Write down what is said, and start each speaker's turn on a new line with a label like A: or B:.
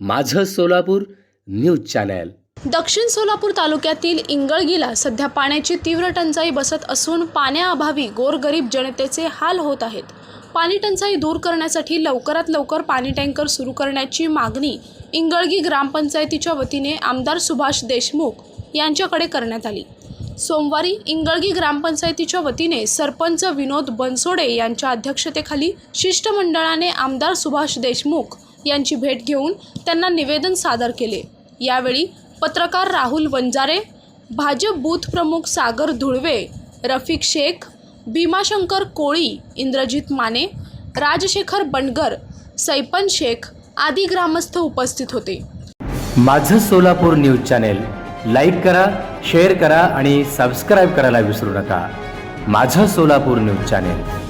A: माझं Solapur news channel.
B: दक्षिण सोलापूर तालुक्यातील इंगळगीला सध्या पाण्याची तीव्र टंचाई बसत असून पाण्याअभावी गोरगरीब जनतेचे हाल होत आहेत. पाणी टंचाई दूर करण्यासाठी लवकरात लवकर पाणी टँकर सुरू करण्याची मागणी इंगळगी ग्रामपंचायतीच्या वतीने आमदार सुभाष देशमुख यांच्याकडे करण्यात आली. सोमवारी इंगळगी ग्रामपंचायतीच्या वतीने सरपंच विनोद बनसोडे यांच्या अध्यक्षतेखाली शिष्टमंडळाने आमदार सुभाष देशमुख यांची भेट घेऊन त्यांना निवेदन सादर केले. यावेळी पत्रकार राहुल वंजारे भाजप बूथ प्रमुख सागर धुळवे रफिक शेख भीमाशंकर कोळी इंद्रजित माने राजशेखर बनगर सैपन शेख आदी ग्रामस्थ उपस्थित होते.
A: माझं सोलापूर न्यूज चॅनेल लाईक करा शेअर करा आणि सबस्क्राईब करायला विसरू नका. माझं सोलापूर न्यूज चॅनेल.